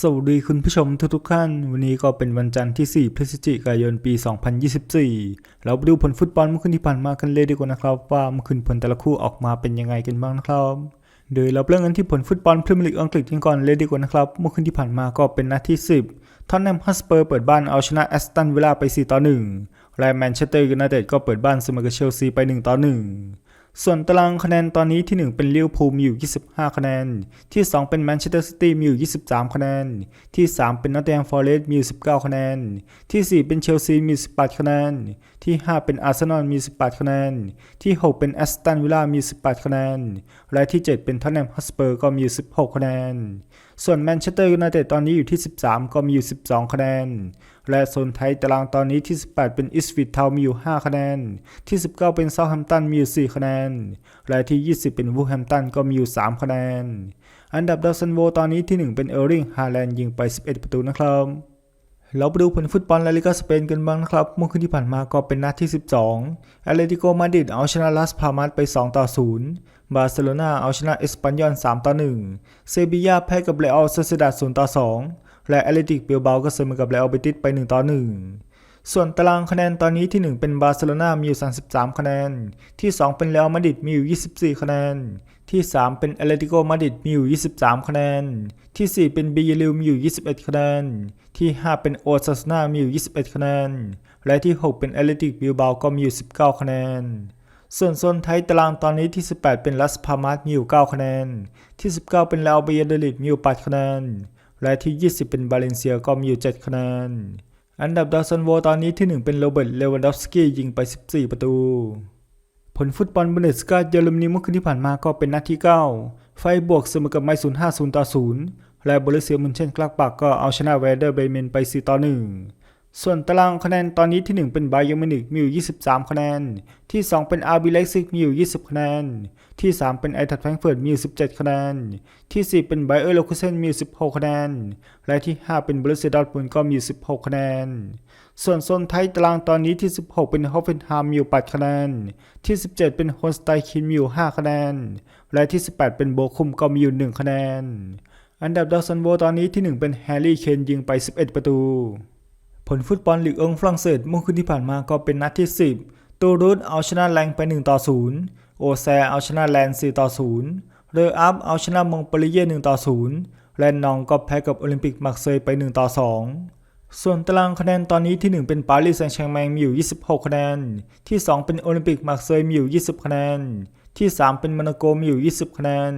สวัสดีคุณผู้ชมทุกๆท่าน วันนี้ก็เป็นวันจันทร์ที่ 4 พฤศจิกายนปี 2024 เราไปดูผลฟุตบอลเมื่อคืนที่ผ่านมากันเลยดีกว่านะครับ ว่าเมื่อคืนผลแต่ละคู่ออกมาเป็นยังไงกันบ้างนะครับ โดยเราเริ่มกันที่ผลฟุตบอลพรีเมียร์ลีกอังกฤษกันก่อนเลยดีกว่านะครับ เมื่อคืนที่ผ่านมาก็เป็นนัดที่ 10ท็อตแนมฮัสเปอร์เปิดบ้านเอาชนะแอสตันวิลล่าไป 4 ต่อ 1 และแมนเชสเตอร์ยูไนเต็ดก็เปิดบ้านเสมอกับเชลซีไป 1 ต่อ 1 ส่วนตารางคะแนนตอนนี้ที่ 1 เป็นลิเวอร์พูลมีอยู่ 25 คะแนน ที่ 2 เป็นแมนเชสเตอร์ซิตี้มีอยู่ 23 คะแนน ที่ 3 เป็นนอตติงแฮมฟอเรสต์มีอยู่ 19 คะแนน ที่ 4 เป็นเชลซีมี 18 คะแนน ที่ 5 เป็นอาร์เซนอลมี 18 คะแนน ที่ 6 เป็นแอสตันวิลล่ามี 18 คะแนน และที่ 7 เป็นท็อตแนมฮอตสเปอร์ก็มีอยู่16 คะแนน ส่วนแมนเชสเตอร์ยูไนเต็ดตอนนี้อยู่ที่ 13 ก็มีอยู่ 12 คะแนน และโซนไทยตารางตอนนี้ที่ 18 เป็นอิสฟิตเทามีอยู่ 5 คะแนน ที่ 19 เป็นเซาท์แฮมป์ตันมีอยู่ 4 คะแนน และที่ 20 เป็นวูแฮมป์ตันก็มีอยู่ 3 คะแนน อันดับดาวซันโวตอนนี้ที่ 1 เป็นเออร์ลิงฮาแลนด์ยิงไป 11 ประตูนะครับ เราไปดูผลฟุตบอลลาลิกาสเปนกันบ้างนะครับ เมื่อคืนที่ผ่านมาก็เป็นนัดที่ 12อตเลติโกมาดริดเอาชนะลาสพามาสไป 2 ต่อ 0 บาร์เซโลนาเอาชนะเอสปันยอล3ต่อ 1 เซบียาแพ้กับเรอัลโซเซดาด0ต่อ 2 และแอตเลติกเบิลเบาก็เสมอกับเรอัลเบติสไป 1 ต่อ 1ส่วนตารางคะแนนตอนนี้ที่ 1 เป็นบาร์เซโลนามีอยู่ 33 คะแนน ที่ 2 เป็นเรอัลมาดริดมีอยู่ 24 คะแนน ที่ 3 เป็นแอเลติโกมาดริดมีอยู่ 23 คะแนน ที่ 4 เป็นบีเยลิวมีอยู่ 21 คะแนน ที่ 5 เป็นโอซาสนามีอยู่ 21 คะแนน และที่ 6 เป็นแอเลติกบิลบาก็มีอยู่ 19 คะแนน ส่วนโซนไทยตารางตอนนี้ที่ 18 เป็นลัสพามาสมีอยู่ 9 คะแนน ที่ 19 เป็นลาเบียเดลิดมีอยู่ 8 คะแนน และที่ 20 เป็นบาเลนเซียก็มีอยู่ 7 คะแนน อันดับดาวซันโวตอนนี้ที่ 1 เป็นโรเบิร์ตเลวันดอฟสกี้ยิงไป 14 ประตู ผลฟุตบอลบุนเดสกาเยอรมนีเมื่อคืนที่ผ่านมาก็เป็นนัดที่ 9 ไฟบวกเสมอกับไมศูนย์5 0ต่อ0และบริเซียมุนเช่นกลากปักก็เอาชนะเวเดอร์เบรเมนไป 4 ต่อ 1 ส่วนตารางคะแนนตอนนี้ที่ 1 เป็นไบเยอร์มินิกมีอยู่ 23 คะแนน ที่ 2 เป็นอาร์บีเล็กซิกมีอยู่ 20 คะแนน ที่ 3 เป็นไอทัดแฟรงเฟิร์ตมีอยู่ 17 คะแนน ที่ 4 เป็นไบเออร์โลคุเซนมีอยู่ 16 คะแนน และที่ 5 เป็นบริเซียดอทมุนก็มีอยู่16 คะแนน ส่วนโซนไทยตารางตอนนี้ที่ 16 เป็นฮอฟเฟนไฮม์มีอยู่ 8 คะแนน ที่ 17 เป็นโฮสไตคินมีอยู่ 5 คะแนน และที่ 18 เป็นโบคุมก็มีอยู่ 1 คะแนน อันดับดาวซันโวตอนนี้ที่ 1 เป็นแฮร์รี่เคนยิงไป 11 ประตู ผลฟุตบอลลีกเอิงฝรั่งเศสเมื่อคืนที่ผ่านมาก็เป็นนัดที่ 10 ตูรูดเอาชนะแรงไป 1 ต่อ 0 โอแซเอาชนะแลนด์4ต่อ 0 เรออัพเอาชนะมองปรีเย่1ต่อ 0 และนองก็แพ้กับโอลิมปิกมาร์เซย์ไป 1 ต่อ 2 ส่วนตารางคะแนนตอนนี้ที่ 1 เป็นปารีสแซงต์แชร์แมงมีอยู่ 26 คะแนน ที่ 2 เป็นโอลิมปิกมาร์เซย์มีอยู่ 20 คะแนน ที่ 3 เป็นมานาโกมีอยู่ 20 คะแนน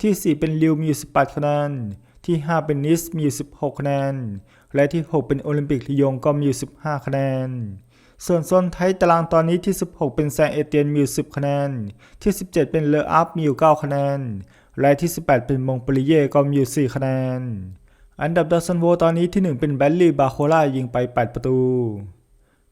ที่ 4 เป็นลิวมีอยู่ 18 คะแนน ที่ 5 เป็นนิสมีอยู่ 16 คะแนน และที่ 6 เป็นโอลิมปิกลียงก็มีอยู่ 15 คะแนน ส่วนโซนไทยตารางตอนนี้ที่ 16 เป็นแซงเอเตียนมีอยู่ 10 คะแนน ที่ 17 เป็นเลออัพมีอยู่ 9 คะแนน และที่ 18 เป็นมงปรีเย่ก็มีอยู่ 4 คะแนน อันดับดาวซันโวตอนนี้ที่ 1 เป็นแบลลี่บาโคล่ายิงไป 8 ประตู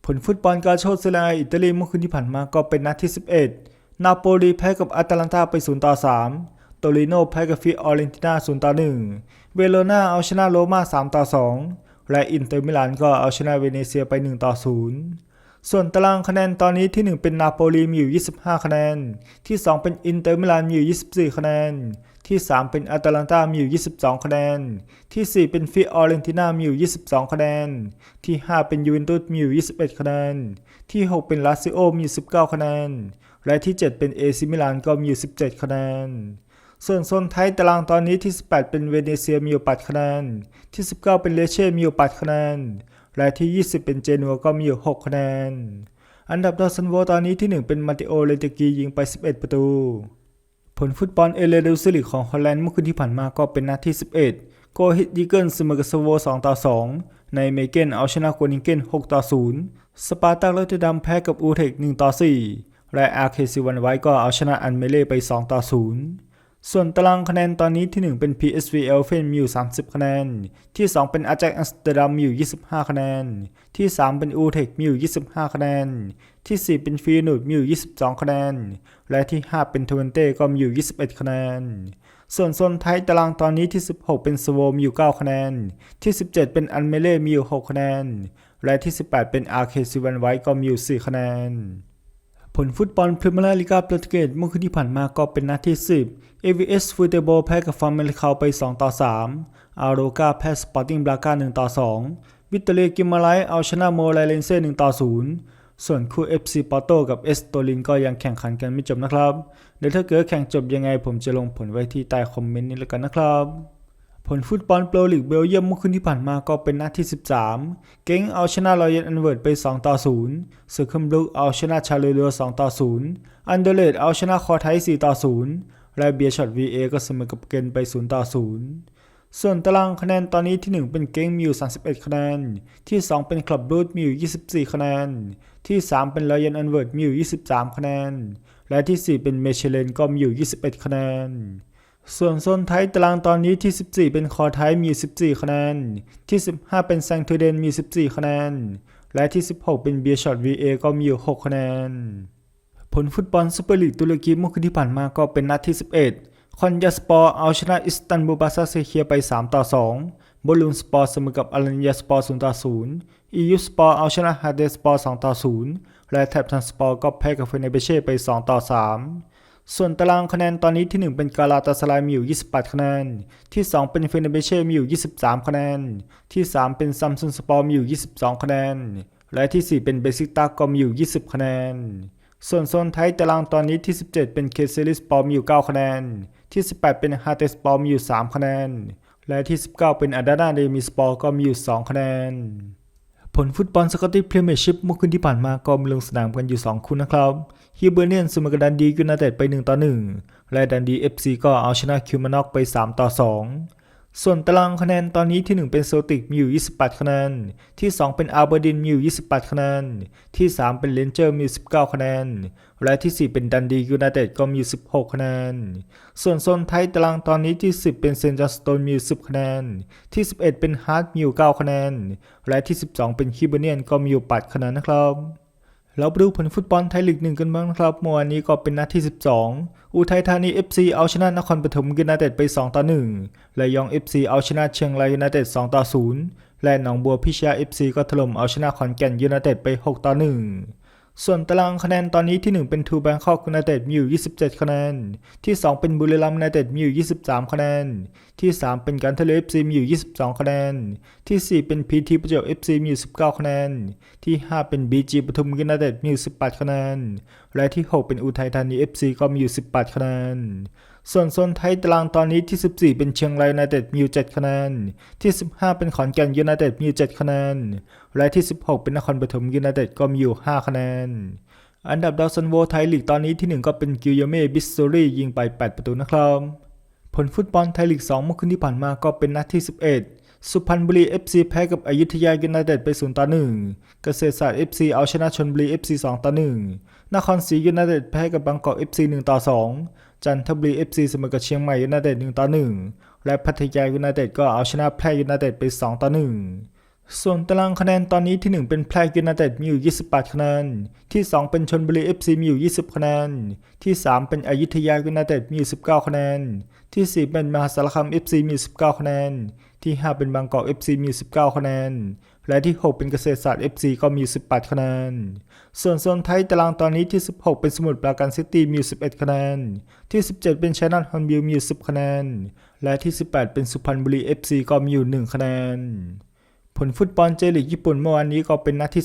ผลฟุตบอลกาโชดเซเรียอิตาลีเมื่อคืนที่ผ่านมาก็เป็นนัดที่ 11 นาโปลีแพ้กับอัตแลนตาไป 0 ต่อ 3 โตริโนแพ้กับฟิออเรนติน่า 0 ต่อ 1 เวโรนาเอาชนะโรม่า 3 ต่อ 2 และอินเตอร์มิลานก็เอาชนะเวเนเซียไป 1 ต่อ 0 ส่วนตารางคะแนนตอนนี้ที่ 1 เป็นนาโปลีมีอยู่ 25 คะแนน ที่ 2 เป็นอินเตอร์มิลานมีอยู่ 24 คะแนน ที่ 3 เป็นอาตาลันตามีอยู่ 22 คะแนน ที่ 4 เป็นฟิออเรนติน่ามีอยู่ 22 คะแนน ที่ 5 เป็นยูเวนตุสมีอยู่ 21 คะแนน ที่ 6 เป็นลาซิโอมีอยู่ 19 คะแนน และที่ 7 เป็นเอซิมิลานก็มีอยู่ 17 คะแนนส่วนโซนไทยตารางตอนนี้ที่ 18 เป็นเวเนเซียมีอยู่8คะแนน ที่ 19 เป็นเลเช่มีอยู่8คะแนน และที่ 20 เป็นเจนัวก็มีอยู่ 6 คะแนน อันดับดาวซันโวตอนนี้ที่ 1 เป็นมาติโอเลเตกียิงไป 11 ประตู ผลฟุตบอลเอเลเดลซิลิกของฮอลแลนด์เมื่อคืนที่ผ่านมาก็เป็นนัดที่ 11 โกฮิตยิเกิลเสมอกับสโว2ต่อ 2 ในเมเกนเอาชนะโกนิงเกน6ต่อ 0 สปาร์ตาโรตเตดัมแพ้กับอูเทค1ต่อ 4 และอาร์เคซิวันไว้ก็เอาชนะอันเมเล่ไป 2 ต่อ 0 ส่วนตารางคะแนนตอนนี้ที่ 1 เป็น PSV เอลเฟนมีอยู่ 30 คะแนน ที่ 2 เป็นอาแจ็คอัมสเตอร์ดัมมีอยู่ 25 คะแนน ที่ 3 เป็นอูเทคมีอยู่ 25 คะแนน ที่ 4 เป็นฟีนูดมีอยู่ 22 คะแนน และที่ 5 เป็นทเวนเต้ก็มีอยู่ 21 คะแนน ส่วนโซนไทยตารางตอนนี้ที่ 16 เป็นสโวมีอยู่ 9 คะแนน ที่ 17 เป็นอันเมเล่มีอยู่ 6 คะแนน และที่ 18 เป็นอาร์เคซิวันไวก็มีอยู่ 4 คะแนน ลฟุตบอลพรีเมียร์ลีกาโปรตุเกสเมื่อคืนที่ผ่านมาก็เป็นนัดที่ 10 AVS ฟูเตโบแพ้กับฟาร์เมลิคาไป 2 ต่อ 3 อาโรกาแพ้สปอร์ติ้งบราก้า1ต่อ 2 วิตเตอรีกิมมาไลเอาชนะโมไลเลนเซ่1ต่อ 0 ส่วนคู่ FC ปอโตกับเอสโตลินก็ยังแข่งขันกันไม่จบนะครับเดี๋ยวถ้าเกิดแข่งจบยังไงผมจะลงผลไว้ที่ใต้คอมเมนต์นี้แล้วกันนะครับ ผลฟุตบอลโปรลีกเบลเยียมเมื่อคืนที่ผ่านมาก็เป็นนัดที่ 13 เก่งเอาชนะรอยัลอันเวิร์ดไป 2 ต่อ0เซอร์เคิมบลุกเอาชนะชาเลเรือ2ต่อ0อันเดเลดเอาชนะคอไทย4ต่อ0และเบียช็อต VA ก็เสมอกับเกนไป 0 ต่อ0ส่วนตารางคะแนนตอนนี้ที่ 1 เป็นเก้งมีอยู่ 31 คะแนน ที่ 2 เป็นคลับรูทมีอยู่ 24 คะแนน ที่ 3 เป็นรอยัลอันเวิร์ดมีอยู่ 23 คะแนน และที่ 4 เป็นเมเชเลนก็มีอยู่ 21 คะแนน ส่วนโซนไทยตารางตอนนี้ที่ 14 เป็นคอไทยมี 14 คะแนน ที่ 15 เป็นแซงทูเดนมี 14 คะแนน และที่ 16 เป็นเบียร์ช็อต VA ก็มีอยู่ 6 คะแนน ผลฟุตบอลซูเปอร์ลีกตุรกีเมื่อคืนที่ผ่านมาก็เป็นนัดที่ 11 คอนยาสปอร์เอาชนะอิสตันบูลบาซาเซเคียไป 3 ต่อ 2บอลลูนสปอร์เสมอกับอารันยาสปอร์ 0 ต่อ 0 อียูสปอร์เอาชนะฮาเดสปอร์ 2 ต่อ 0 และแทบทันสปอร์ก็แพ้กับเฟเนเบเช่ไป 2 ต่อ 3 ส่วนตารางคะแนนตอนนี้ที่ 1 เป็นกาลาตาสลายมีอยู่ 28 คะแนน ที่ 2 เป็นเฟเนเบเช่มีอยู่ 23 คะแนน ที่ 3 เป็นซัมซุนสปอร์มีอยู่ 22 คะแนน และที่ 4 เป็นเบซิกตาก็มีอยู่ 20 คะแนน ส่วนโซนไทยตารางตอนนี้ที่ 17 เป็นเคเซลิสปอร์มีอยู่ 9 คะแนน ที่ 18 เป็นฮาเตสปอร์มีอยู่ 3 คะแนน และที่ 19 เป็นอาดานาเดมิสปอร์ก็มีอยู่ 2 คะแนน ผลฟุตบอลสกอตติชพรีเมียร์ชิพเมื่อคืนที่ผ่านมาก็มีลงสนามกันอยู่ 2 คู่นะครับ ฮิวเบอร์เนียนเสมอกับดันดียูไนเต็ดไป 1 ต่อ 1 และดันดีเอฟซีก็เอาชนะคิวมานอกไป 3 ต่อ 2 ส่วนตารางคะแนนตอนนี้ที่ 1 เป็นเซติกมีอยู่ 28 คะแนน ที่ 2 เป็นอาร์เบอร์ดินมีอยู่ 28 คะแนน ที่ 3 เป็นเลนเจอร์มี 19 คะแนน และที่ 4 เป็นดันดียูไนเต็ดก็มี 16 คะแนน ส่วนโซนไทยตารางตอนนี้ที่ 10 เป็นเซนต์จอนสโตนมี 10 คะแนน ที่ 11 เป็นฮาร์ดมีอยู่ 9 คะแนน และที่ 12 เป็นคิวเบเนียนก็มีอยู่ 8 คะแนนนะครับ เราไปดูผลฟุตบอลไทยลีกหนึ่งกันบ้างนะครับเมื่อวานนี้ก็เป็นนัดที่ 12 อุทัยธานี FC เอาชนะนครปฐมยูไนเต็ดไป 2 ต่อ1และยอง FC เอาชนะเชียงรายยูไนเต็ด 2 ต่อ 0 และหนองบัวพิชยา FC ก็ถล่มเอาชนะขอนแก่นยูไนเต็ดไป 6 ต่อ 1 ส่วนตารางคะแนนตอนนี้ที่ 1 เป็นทูแบงคอกยูไนเต็ดมีอยู่ 27 คะแนน ที่ 2 เป็นบุรีรัมย์ยูไนเต็ดมีอยู่ 23 คะแนน ที่ 3 เป็นการทะเล FC มีอยู่ 22 คะแนน ที่ 4 เป็นพีทีประจวบ FC มีอยู่ 19 คะแนน ที่ 5 เป็น BG ปทุมยูไนเต็ดมีอยู่ 18 คะแนน และที่ 6 เป็นอุทัยธานี FC ก็มีอยู่ 18 คะแนน ส่วนโซนไทยตารางตอนนี้ที่ 14 เป็นเชียงรายยูไนเต็ดมีอยู่7คะแนน ที่ 15 เป็นขอนแก่นยูไนเต็ดมีอยู่7คะแนน และที่ 16 เป็นนครปฐมยูไนเต็ดก็มีอยู่ 5 คะแนน อันดับดาวซันโวไทยลีกตอนนี้ที่ 1 ก็เป็นกิโยเม่บิสโซรียิงไป 8 ประตูนะครับ ผลฟุตบอลไทยลีก 2 เมื่อคืนที่ผ่านมาก็เป็นนัดที่ 11 สุพรรณบุรี FC แพ้กับอยุธยายูไนเต็ดไป 0 ต่อ 1 เกษตรศาสตร์ FC เอาชนะชลบุรี FC 2 ต่อ 1 นครศรียูไนเต็ดแพ้กับบางกอก FC 1 ต่อ 2 จันทบุรี FC เสมอกับเชียงใหม่ยูไนเต็ด1 ต่อ 1 และพัทยายูไนเต็ดก็เอาชนะแพร่ยูไนเต็ดไป 2 ต่อ 1ส่วนตารางคะแนนตอนนี้ที่ 1 เป็นแพร่ยูไนเต็ดมีอยู่ 28 คะแนน ที่ 2 เป็นชลบุรี FC มีอยู่ 20 คะแนน ที่ 3 เป็นอยุธยายูไนเต็ดมีอยู่ 19 คะแนน ที่ 4 เป็นมหาสารคาม FC มี 19 คะแนน ที่ 5 เป็นบางกอก FC มี 19 คะแนน และที่ 6 เป็นเกษตรศาสตร์ FC ก็มี 18 คะแนน ส่วนโซนไทยตารางตอนนี้ที่ 16 เป็นสมุทรปราการซิตี้มี 11 คะแนน ที่ 17 เป็นชัยนาทฮอนบิลมี 10 คะแนน และที่ 18 เป็นสุพรรณบุรี FC ก็มีอยู่ 1 คะแนน ผลฟุตบอลเจลิกญี่ปุ่นเมื่อวานนี้ก็เป็นนัดที่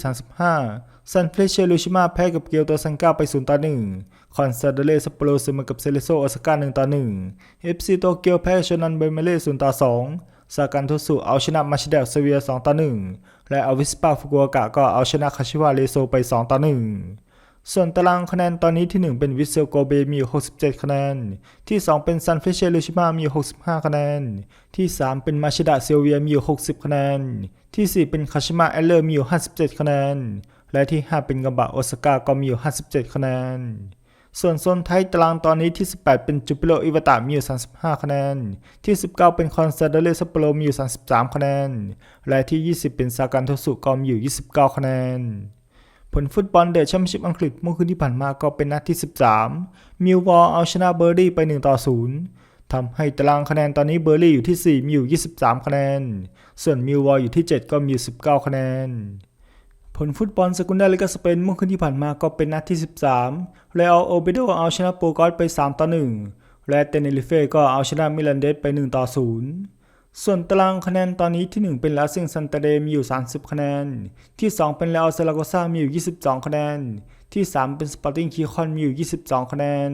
35 ซันเฟรเชลูชิมาแพ้กับเกียวโตซังกาไป 0 ต่อ 1 คอนซาเดเลสปโปโรเสมอกับเซเลโซโอซาก้า 1 ต่อ1 FC โตเกียวแพ้ชนันเบเมเล่ 0 ต่อ 2 ซากันโทสุเอาชนะมาชิดะเซเวีย 2 ต่อ 1 และอวิสปาฟุกุโอกะก็เอาชนะคาชิวาเรโซไป 2 ต่อ 1 ส่วนตารางคะแนนตอนนี้ที่ 1 เป็นวิเซลโกเบมี 67 คะแนน ที่ 2 เป็นซันเฟเชลูชิมามี 65 คะแนน ที่ 3 เป็นมาชิดะเซเวียมี 60 คะแนน ที่ 4 เป็นคาชิมะเอลเลอร์มี 57 คะแนน และที่ 5 เป็นกัมบะโอซาก้าก็มี 57 คะแนน ส่วนโซนไทยตารางตอนนี้ที่ 18 เป็นจูปิโรอิวตะมีอยู่35 คะแนน ที่ 19 เป็นคอนซาเดเลซัปโปโรมีอยู่33 คะแนน และที่ 20 เป็นซากันโทสุก็มีอยู่29 คะแนน ผลฟุตบอลเดอะแชมเปี้ยนชิพอังกฤษเมื่อคืนที่ผ่านมาก็เป็นนัดที่ 13 มิลวอลเอาชนะเบอร์รี่ไป 1 ต่อ 0 ทำให้ตารางคะแนนตอนนี้เบอร์รี่อยู่ที่ 4มีอยู่23 คะแนน ส่วนมิลวอลอยู่ที่ 7 ก็มี19 คะแนน ผลฟุตบอลสกุลดาลิกาสเปนเมื่อคืนที่ผ่านมาก็เป็นนัดที่ 13เรอัลโอเบโดเอาชนะโปรกอสไป 3 ต่อ 1 และเตเนริเฟ่ก็เอาชนะมิลันเดสไป 1 ต่อ 0 ส่วนตารางคะแนนตอนนี้ที่ 1 เป็นลาซิงซันเตเดมีอยู่ 30 คะแนน ที่ 2 เป็นเลอัลซาลาโกซามีอยู่ 22 คะแนน ที่ 3 เป็นสปอร์ติ้งคีคอนมีอยู่ 22 คะแนน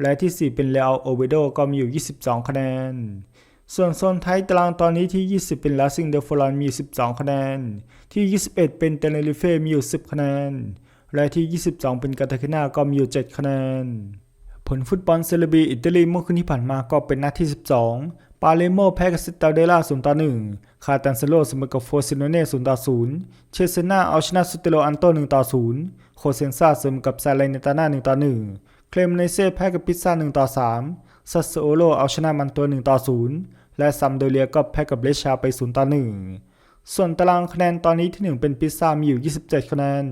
และที่ 4 เป็นเลอัลโอเวโดก็มีอยู่ 22 คะแนน ส่วนโซนท้ายตารางตอนนี้ที่ 20 เป็นลาซิงเดฟอรอนมี 12 คะแนน ที่ 21 เป็นเตเนริเฟ่มีอยู่ 10 คะแนน และที่ 22 เป็นกาตาเคนาก็มีอยู่ 7 คะแนน ผลฟุตบอลเซเลบีอิตาลีเมื่อคืนที่ผ่านมาก็เป็นนัดที่ 12 ปาเลโมแพ้กับซิตาเดล่า0ต่อ1คาตันเซโลเสมอกับโฟซิโนเน่0ต่อ0เชเซนาเอาชนะสุเตโลอันโต1ต่อ0โคเซนซาเสมอกับซาเลเนตาน่า1ต่อ1เคลมเนเซ่แพ้กับพิซซ่า1ต่อ3ซัสโอโลเอาชนะมันตัว1ต่อ0และซัมโดเลียก็แพ้กับเลชาไป0ต่อ1ส่วนตารางคะแนนตอนนี้ที่ 1 เป็นพิซซ่ามีอยู่ 27 คะแนน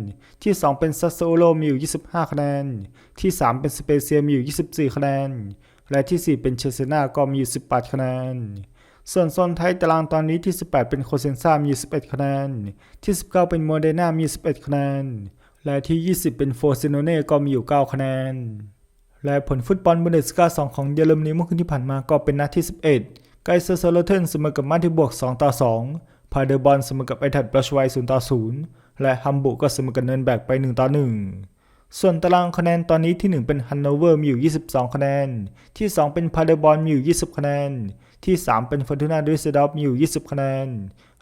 ที่ 2 เป็นซัสโซโลมีอยู่ 25 คะแนน ที่ 3 เป็นสเปเซียมีอยู่ 24 คะแนน และที่ 4 เป็นเชเซนาก็มีอยู่18 คะแนน ส่วนโซนไทยตารางตอนนี้ที่ 18 เป็นโคเซนซามีอยู่11 คะแนน ที่ 19 เป็นโมเดนามีอยู่11 คะแนน และที่ 20 เป็นโฟเซโนเน่ก็มีอยู่ 9 คะแนน และผลฟุตบอลบุนเดสกา2ของเยอรมนีเมื่อคืนที่ผ่านมาก็เป็นนัดที่ 11 ไกเซอร์โซโลเทนเสมอกับมาที่บวก 2 ต่อ 2 พาเดอร์บอลเสมอกับไอทัดบรัชไว0ต่อ0และฮัมบุกก็เสมอกับเนินแบกไป 1 ต่อ 1 ส่วนตารางคะแนนตอนนี้ที่ 1 เป็นฮันโนเวอร์มีอยู่ 22 คะแนน ที่ 2 เป็นพาเดอร์บอลมีอยู่ 20 คะแนน ที่ 3 เป็นฟอร์ตูนาดูสเซดอฟมีอยู่ 20 คะแนน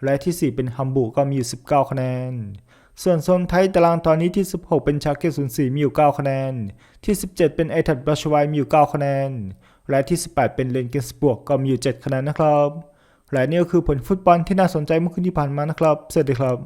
และที่ 4 เป็นฮัมบุกก็มีอยู่ 19 คะแนน ส่วนโซนไทยตารางตอนนี้ที่ 16 เป็นชาเกต04มีอยู่ 9 คะแนน ที่ 17 เป็นไอทัดบรัชไวมีอยู่ 9 คะแนน และที่ 18 เป็นเลนเกนสบวกก็มีอยู่ 7 คะแนนนะครับ และนี่ก็คือผลฟุตบอลที่น่าสนใจเมื่อคืนที่ผ่านมานะครับ สวัสดีครับ